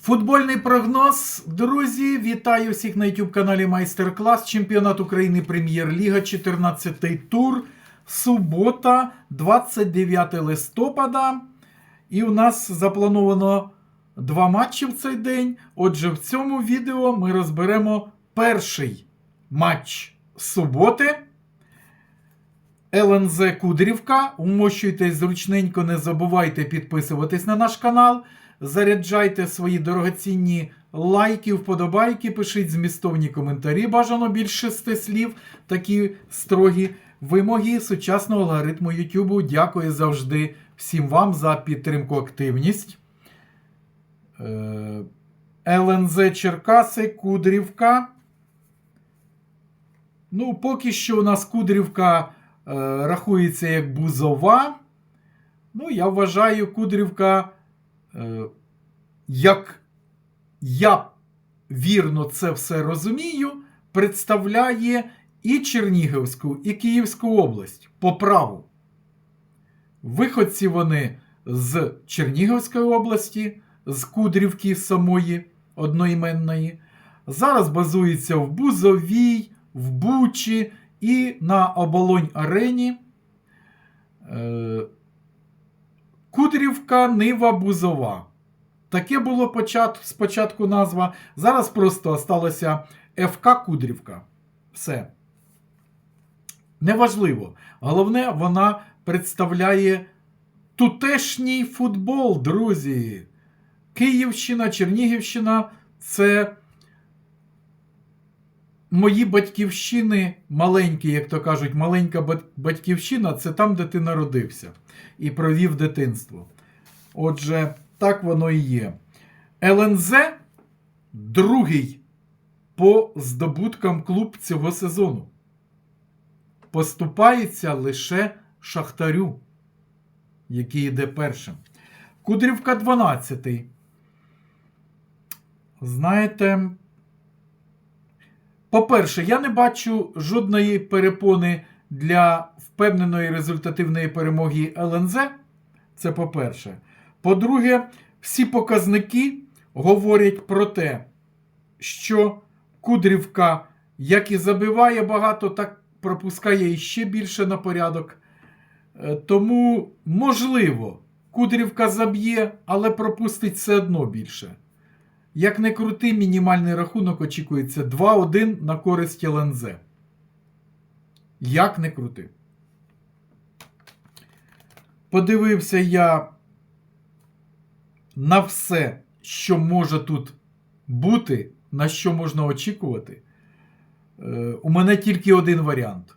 Футбольний прогноз, друзі, вітаю всіх на YouTube каналі Майстер-клас. Чемпіонат України Прем'єр-ліга, 14-й тур. Субота, 29 листопада. І у нас заплановано два матчі в цей день. Отже, в цьому відео ми розберемо перший матч суботи. ЛНЗ Кудрівка. Умощуйтесь зручненько, не забувайте підписуватись на наш канал. Заряджайте свої дорогоцінні лайки, вподобайки, пишіть змістовні коментарі. Бажано більш шести слів. Такі строгі вимоги сучасного алгоритму YouTube. Дякую завжди всім вам за підтримку, активність. Е, ЛНЗ Черкаси, Кудрівка. Ну, поки що у нас Кудрівка е, рахується як бузова. Ну, я вважаю, Кудрівка, як я вірно це все розумію, представляє і Чернігівську, і Київську область по праву. Виходці вони з Чернігівської області, з Кудрівки самої одноіменної. Зараз базуються в Бузовій, в Бучі і на Оболонь Арені. Кудрівка Нива Бузова. Таке було почат, спочатку назва. Зараз просто осталося ФК Кудрівка. Все. Неважливо. Головне, вона представляє тутешній футбол, друзі. Київщина, Чернігівщина це мої батьківщини маленькі, як то кажуть, маленька батьківщина це там, де ти народився і провів дитинство. Отже, так воно і є. ЛНЗ другий по здобуткам клуб цього сезону. Поступається лише Шахтарю, який йде першим. Кудрівка 12. Знаєте, по-перше, я не бачу жодної перепони для впевненої результативної перемоги ЛНЗ. Це по-перше. По-друге, всі показники говорять про те, що Кудрівка як і забиває багато, так пропускає іще більше на порядок. Е, Тому, можливо, Кудрівка заб'є, але пропустить все одно більше. Як не крути, мінімальний рахунок очікується 2-1 на користь ЛНЗ. Як не крути. Подивився я на все, що може тут бути, на що можна очікувати. Е, У мене тільки один варіант.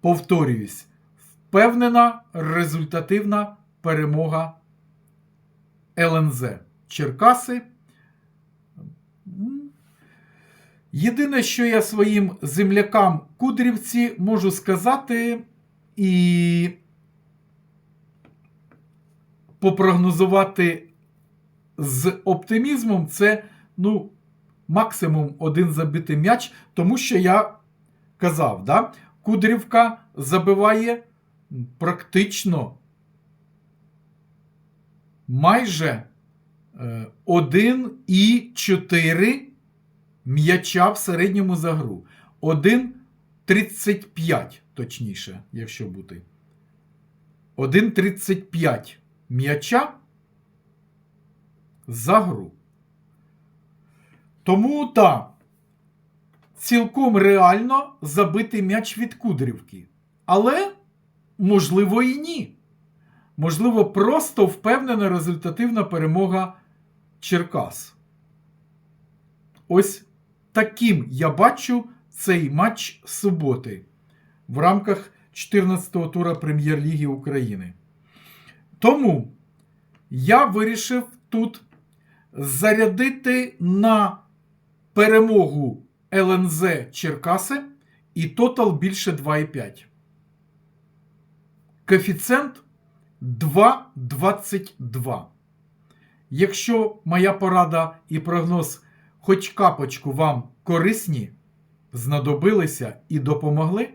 Повторююсь, впевнена результативна перемога ЛНЗ. Черкаси. Єдине, що я своїм землякам Кудрівці можу сказати і попрогнозувати з оптимізмом, це ну, максимум один забитий м'яч, тому що я казав, да? Кудрівка забиває практично майже е, 1,4 м'яча в середньому за гру. 1,35, точніше, якщо бути. 1,35 м'яча за гру. Тому так, цілком реально забити м'яч від Кудрівки. Але, можливо, і ні. Можливо, просто впевнена результативна перемога Черкас. Ось таким я бачу цей матч суботи в рамках 14-го тура Прем'єр-ліги України. Тому я вирішив тут зарядити на перемогу ЛНЗ Черкаси і тотал більше 2,5. Коефіцієнт 2,22. Якщо моя порада і прогноз хоч капочку вам корисні, знадобилися і допомогли,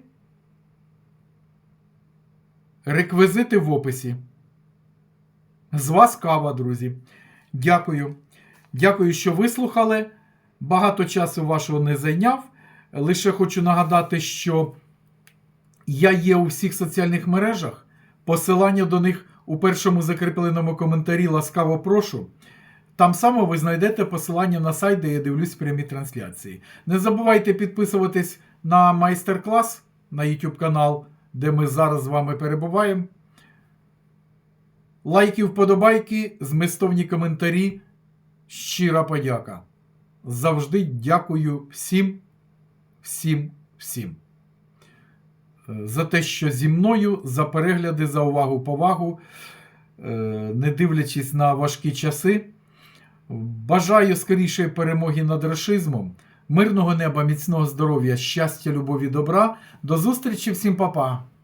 реквізити в описі. З вас кава, друзі. Дякую. Дякую, що вислухали. Багато часу вашого не зайняв. Лише хочу нагадати, що я є у всіх соціальних мережах. Посилання до них у першому закріпленому коментарі ласкаво прошу. Там само ви знайдете посилання на сайт, де я дивлюсь прямі трансляції. Не забувайте підписуватись на майстер-клас на YouTube канал, де ми зараз з вами перебуваємо. Лайки, вподобайки, змістовні коментарі. Щира подяка. Завжди дякую всім, всім, всім. За те, що зі мною, за перегляди, за увагу, повагу, е, не дивлячись на важкі часи. Бажаю скорішої перемоги над рашизмом, мирного неба, міцного здоров'я, щастя, любові, добра. До зустрічі всім, па-па!